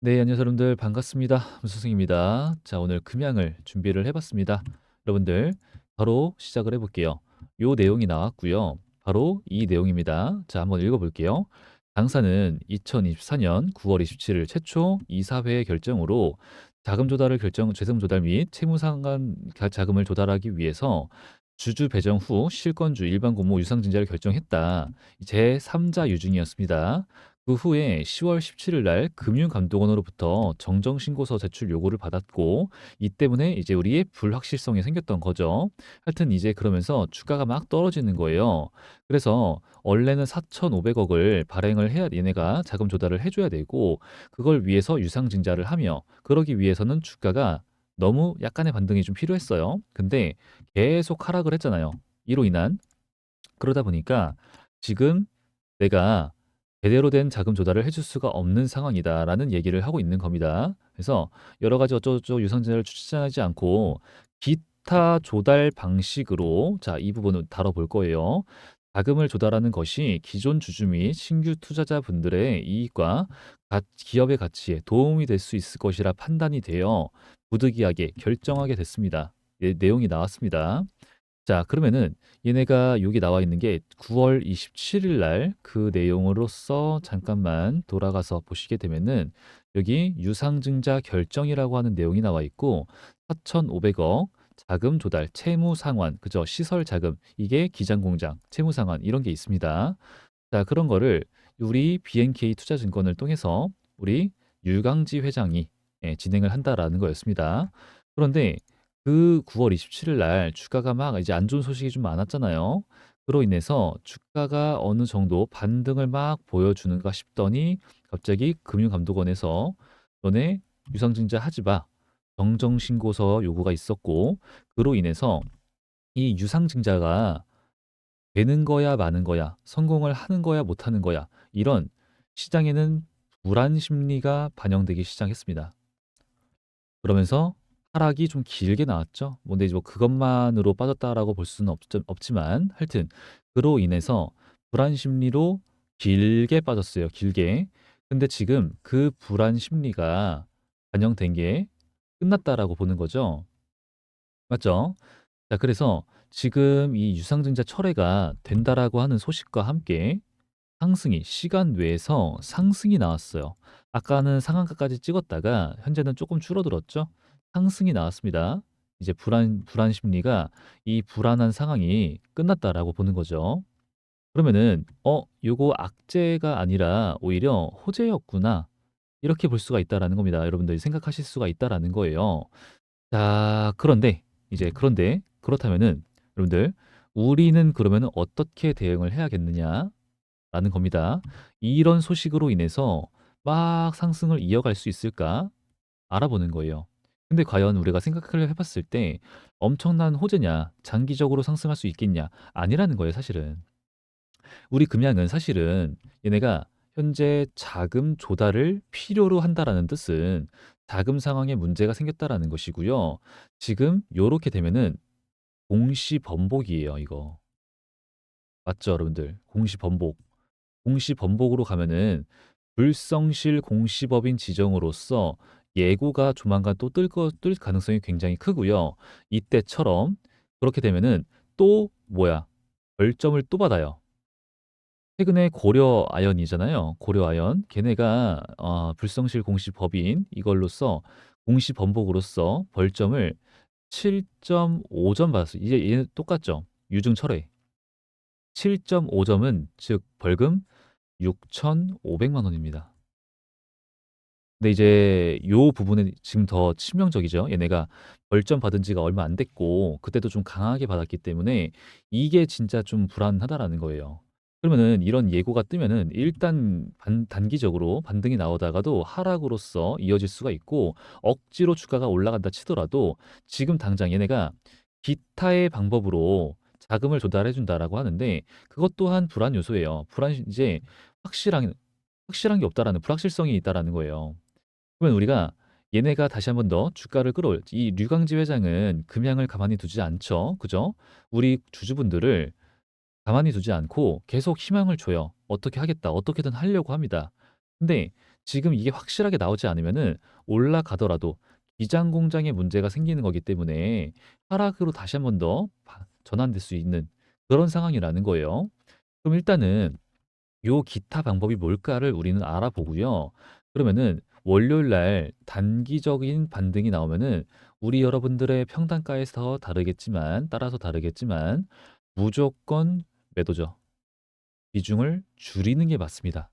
네, 안녕하세요 여러분들 반갑습니다. 문선생입니다. 자, 오늘 금양을 준비를 해봤습니다. 여러분들 바로 시작을 해볼게요. 요 내용이 나왔고요. 바로 이 내용입니다. 자, 한번 읽어볼게요. 당사는 2024년 9월 27일 최초 이사회의 결정으로 자금 조달을 결정, 재정 조달 및 채무상환 가- 자금을 조달하기 위해서 주주 배정 후 실권주 일반 공모 유상증자를 결정했다. 제 3자 유증이었습니다. 그 후에 10월 17일 날 금융감독원으로부터 정정신고서 제출 요구를 받았고 이 때문에 이제 우리의 불확실성이 생겼던 거죠. 하여튼 이제 그러면서 주가가 막 떨어지는 거예요. 그래서 원래는 4,500억을 발행을 해야 얘네가 자금 조달을 해줘야 되고 그걸 위해서 유상증자를 하며 그러기 위해서는 주가가 너무 약간의 반등이 좀 필요했어요. 근데 계속 하락을 했잖아요. 이로 인한 그러다 보니까 지금 내가 제대로 된 자금 조달을 해줄 수가 없는 상황이다라는 얘기를 하고 있는 겁니다. 그래서 여러 가지 어쩌고저쩌고 유상증자를 추진하지 않고 기타 조달 방식으로 자, 이 부분을 다뤄볼 거예요. 자금을 조달하는 것이 기존 주주 및 신규 투자자분들의 이익과 가- 기업의 가치에 도움이 될 수 있을 것이라 판단이 되어 부득이하게 결정하게 됐습니다. 예, 내용이 나왔습니다. 자, 그러면은 얘네가 여기 나와 있는 게 9월 27일 날 그 내용으로서 잠깐만 돌아가서 보시게 되면은 여기 유상증자 결정이라고 하는 내용이 나와 있고 4,500억 자금 조달, 채무 상환, 그죠? 시설 자금, 이게 기장 공장, 채무 상환 이런 게 있습니다. 자, 그런 거를 우리 BNK 투자증권을 통해서 우리 유강지 회장이 예, 진행을 한다라는 거였습니다. 그런데 그 9월 27일 날 주가가 막 이제 안 좋은 소식이 좀 많았잖아요. 그로 인해서 주가가 어느 정도 반등을 막 보여주는가 싶더니 갑자기 금융감독원에서 너네 유상증자 하지 마. 정정신고서 요구가 있었고 그로 인해서 이 유상증자가 되는 거야 마는 거야 성공을 하는 거야 못 하는 거야 이런 시장에는 불안 심리가 반영되기 시작했습니다. 그러면서 하락이 좀 길게 나왔죠. 뭐 근데 뭐 그것만으로 빠졌다라고 볼 수는 없, 없지만 하여튼 그로 인해서 불안 심리로 길게 빠졌어요. 길게. 근데 지금 그 불안 심리가 반영된 게 끝났다라고 보는 거죠. 맞죠? 자, 그래서 지금 이 유상증자 철회가 된다라고 하는 소식과 함께 상승이 시간 외에서 상승이 나왔어요. 아까는 상한가까지 찍었다가 현재는 조금 줄어들었죠. 상승이 나왔습니다. 이제 불안 불안 심리가 이 불안한 상황이 끝났다라고 보는 거죠. 그러면은 어, 요거 악재가 아니라 오히려 호재였구나. 이렇게 볼 수가 있다라는 겁니다. 여러분들이 생각하실 수가 있다라는 거예요. 자, 그런데 이제 그런데 그렇다면은 여러분들 우리는 그러면은 어떻게 대응을 해야겠느냐? 라는 겁니다. 이런 소식으로 인해서 막 상승을 이어갈 수 있을까 알아보는 거예요. 근데 과연 우리가 생각을 해봤을 때 엄청난 호재냐, 장기적으로 상승할 수 있겠냐? 아니라는 거예요, 사실은. 우리 금양은 사실은 얘네가 현재 자금 조달을 필요로 한다라는 뜻은 자금 상황에 문제가 생겼다라는 것이고요. 지금 요렇게 되면은 공시 번복이에요, 이거. 맞죠, 여러분들? 공시 번복. 공시 번복으로 가면은 불성실 공시법인 지정으로서 예고가 조만간 또 뜰 거, 뜰 가능성이 굉장히 크고요. 이때처럼 그렇게 되면은 또 뭐야? 벌점을 또 받아요. 최근에 고려 아연이잖아요. 고려 아연. 걔네가 어, 불성실 공시 법인 이걸로써 공시 번복으로써 벌점을 7.5점 받았어요. 이제 얘 똑같죠. 유증 철회. 7.5점은 즉 벌금 6,500만 원입니다. 근데 이제 요 부분은 지금 더 치명적이죠. 얘네가 벌점 받은 지가 얼마 안 됐고 그때도 좀 강하게 받았기 때문에 이게 진짜 좀 불안하다라는 거예요. 그러면은 이런 예고가 뜨면은 일단 반 단기적으로 반등이 나오다가도 하락으로서 이어질 수가 있고 억지로 주가가 올라간다 치더라도 지금 당장 얘네가 기타의 방법으로 자금을 조달해 준다라고 하는데 그것 또한 불안 요소예요. 불안 이제 확실한 확실한 게 없다라는 불확실성이 있다라는 거예요. 그러면 우리가 얘네가 다시 한 번 더 주가를 끌어올 이 류강지 회장은 금양을 가만히 두지 않죠. 그죠? 우리 주주분들을 가만히 두지 않고 계속 희망을 줘요. 어떻게 하겠다. 어떻게든 하려고 합니다. 근데 지금 이게 확실하게 나오지 않으면은 올라가더라도 기장 공장에 문제가 생기는 거기 때문에 하락으로 다시 한 번 더 전환될 수 있는 그런 상황이라는 거예요. 그럼 일단은 요 기타 방법이 뭘까를 우리는 알아보고요. 그러면은 월요일 날 단기적인 반등이 나오면은 우리 여러분들의 평단가에서 다르겠지만 따라서 다르겠지만 무조건 매도죠. 비중을 줄이는 게 맞습니다.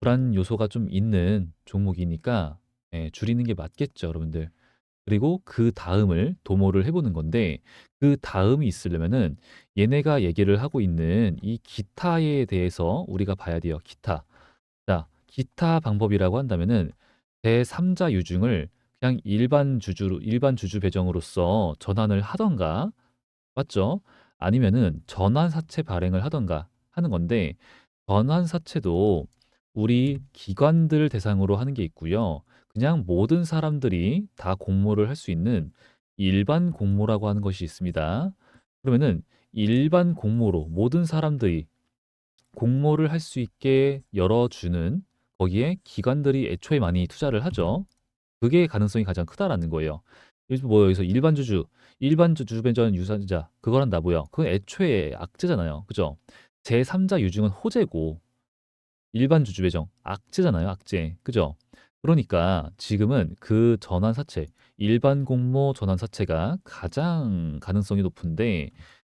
불안 요소가 좀 있는 종목이니까 예, 줄이는 게 맞겠죠, 여러분들. 그리고 그 다음을 도모를 해보는 건데 그 다음이 있으려면은 얘네가 얘기를 하고 있는 이 기타에 대해서 우리가 봐야 돼요. 기타. 자, 기타 방법이라고 한다면은 제3자 유증을 그냥 일반 주주로 일반 주주 배정으로서 전환을 하던가 맞죠? 아니면은 전환 사채 발행을 하던가 하는 건데 전환 사채도 우리 기관들 대상으로 하는 게 있고요. 그냥 모든 사람들이 다 공모를 할 수 있는 일반 공모라고 하는 것이 있습니다. 그러면은 일반 공모로 모든 사람들이 공모를 할 수 있게 열어주는 거기에 기관들이 애초에 많이 투자를 하죠. 그게 가능성이 가장 크다라는 거예요. 뭐 여기서 일반 주주, 일반 주주 배전 유산자 그걸 한다 뭐요? 그건 애초에 악재잖아요. 그죠? 제3자 유증은 호재고 일반 주주 배정 악재잖아요. 악재. 그죠? 그러니까 지금은 그 전환 사채, 일반 공모 전환 사채가 가장 가능성이 높은데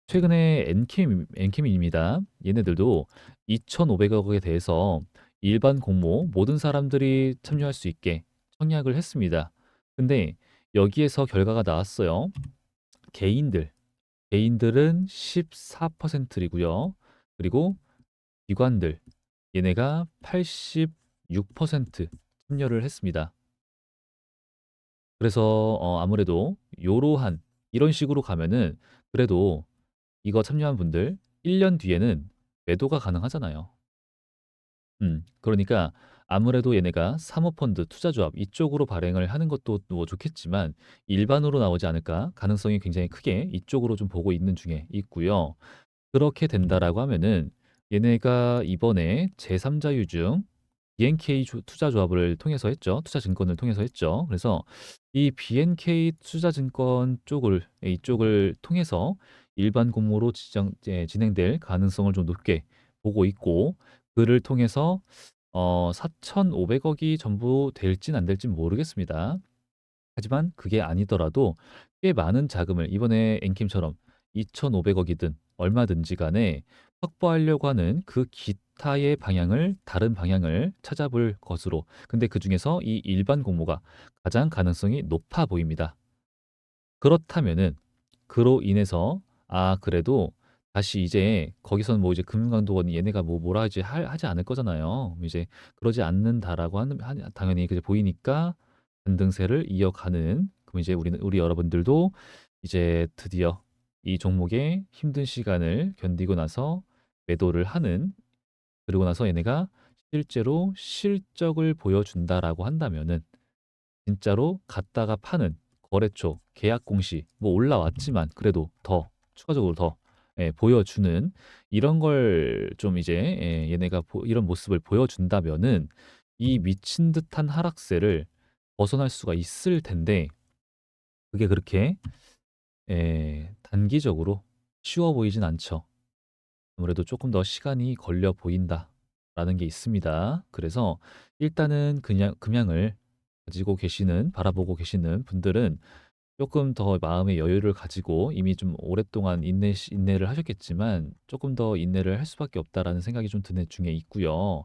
최근에 엔캠, 엔캠입니다. 얘네들도 2,500억에 대해서 일반 공모 모든 사람들이 참여할 수 있게 청약을 했습니다. 근데 여기에서 결과가 나왔어요. 개인들, 개인들은 14%이고요. 그리고 기관들, 얘네가 86% 참여를 했습니다. 그래서 어, 아무래도 요러한 이런 식으로 가면은 그래도 이거 참여한 분들 1년 뒤에는 매도가 가능하잖아요. 음, 그러니까 아무래도 얘네가 사모펀드, 투자조합 이쪽으로 발행을 하는 것도 뭐 좋겠지만 일반으로 나오지 않을까 가능성이 굉장히 크게 이쪽으로 좀 보고 있는 중에 있고요. 그렇게 된다라고 하면은 얘네가 이번에 제3자 유증 BNK 투자조합을 통해서 했죠. 투자증권을 통해서 했죠. 그래서 이 BNK 투자증권 쪽을 이쪽을 통해서 일반 공모로 예, 진행될 가능성을 좀 높게 보고 있고 그를 통해서 어, 4,500억이 전부 될진 안 될진 모르겠습니다. 하지만 그게 아니더라도 꽤 많은 자금을 이번에 엔킴처럼 2,500억이든 얼마든지 간에 확보하려고 하는 그 기타의 방향을 다른 방향을 찾아볼 것으로 근데 그 중에서 이 일반 공모가 가장 가능성이 높아 보입니다. 그렇다면은 그로 인해서 아 그래도 다시 이제 거기서는 뭐 이제 금융감독원이 얘네가 뭐 뭐라 하지 하, 하지 않을 거잖아요. 이제 그러지 않는다라고 하는 당연히 그제 보이니까 반등세를 이어가는 그럼 이제 우리는 우리 여러분들도 이제 드디어 이 종목의 힘든 시간을 견디고 나서 매도를 하는 그리고 나서 얘네가 실제로 실적을 보여준다라고 한다면은 진짜로 갔다가 파는 거래처 계약 공시 뭐 올라왔지만 그래도 더 추가적으로 더 예, 보여주는 이런 걸 좀 이제 예, 얘네가 보, 이런 모습을 보여준다면은 이 미친 듯한 하락세를 벗어날 수가 있을 텐데 그게 그렇게 예, 단기적으로 쉬워 보이진 않죠. 아무래도 조금 더 시간이 걸려 보인다라는 게 있습니다. 그래서 일단은 그냥 금양을 가지고 계시는 바라보고 계시는 분들은 조금 더 마음의 여유를 가지고 이미 좀 오랫동안 인내 인내를 하셨겠지만 조금 더 인내를 할 수밖에 없다라는 생각이 좀 드는 중에 있고요.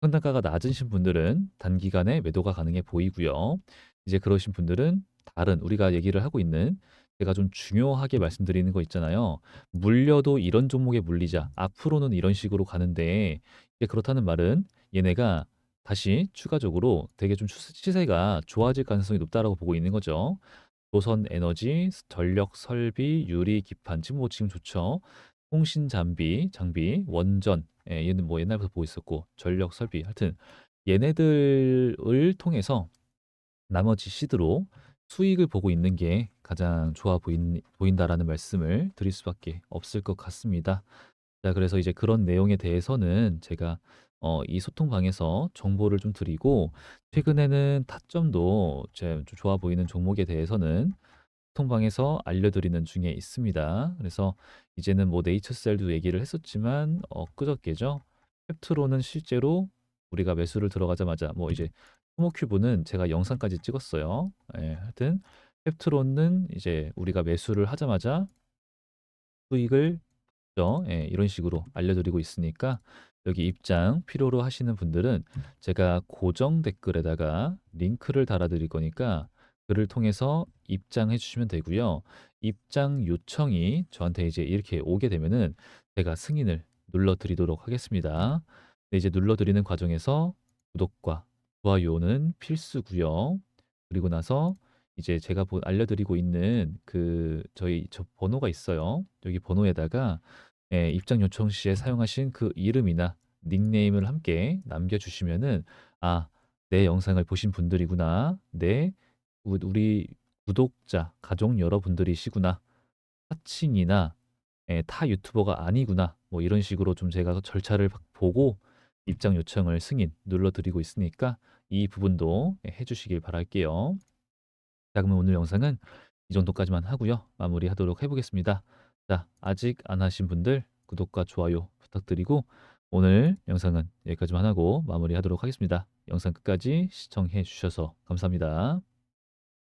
평 단가가 낮으신 분들은 단기간에 매도가 가능해 보이고요. 이제 그러신 분들은 다른 우리가 얘기를 하고 있는 제가 좀 중요하게 말씀드리는 거 있잖아요. 물려도 이런 종목에 물리자. 앞으로는 이런 식으로 가는데 이제 그렇다는 말은 얘네가 다시 추가적으로 되게 좀 시세가 좋아질 가능성이 높다라고 보고 있는 거죠. 조선 에너지, 전력 설비, 유리 기판 지금 뭐 지금 좋죠. 통신 장비, 장비, 원전 예, 얘는 뭐 옛날부터 보고 있었고 전력 설비 하여튼 얘네들을 통해서 나머지 시드로 수익을 보고 있는 게 가장 좋아 보인, 보인다라는 말씀을 드릴 수밖에 없을 것 같습니다. 자, 그래서 이제 그런 내용에 대해서는 제가 어 이 소통방에서 정보를 좀 드리고 최근에는 타점도 제 좀 좋아 보이는 종목에 대해서는 소통방에서 알려드리는 중에 있습니다. 그래서 이제는 뭐 네이처셀도 얘기를 했었지만 엊그저께죠. 펩트론은 실제로 우리가 매수를 들어가자마자 뭐 이제 토모큐브는 제가 영상까지 찍었어요. 예, 하여튼 펩트론은 이제 우리가 매수를 하자마자 수익을 죠. 예, 이런 식으로 알려드리고 있으니까 여기 입장 필요로 하시는 분들은 제가 고정 댓글에다가 링크를 달아드릴 거니까 그를 통해서 입장해 주시면 되고요. 입장 요청이 저한테 이제 이렇게 오게 되면은 제가 승인을 눌러 드리도록 하겠습니다. 근데 이제 눌러 드리는 과정에서 구독과 좋아요는 필수고요. 그리고 나서 이제 제가 보- 알려드리고 있는 그 저희 저 번호가 있어요. 여기 번호에다가 예, 입장 요청 시에 사용하신 그 이름이나 닉네임을 함께 남겨주시면은 아, 내 영상을 보신 분들이구나. 네, 우- 우리 구독자, 가족 여러분들이시구나. 사칭이나 예, 타 유튜버가 아니구나. 뭐 이런 식으로 좀 제가 절차를 보고 입장 요청을 승인 눌러드리고 있으니까 이 부분도 예, 해주시길 바랄게요. 자, 그러면 오늘 영상은 이 정도까지만 하고요. 마무리하도록 해보겠습니다. 자, 아직 안 하신 분들 구독과 좋아요 부탁드리고 오늘 영상은 여기까지만 하고 마무리하도록 하겠습니다. 영상 끝까지 시청해 주셔서 감사합니다.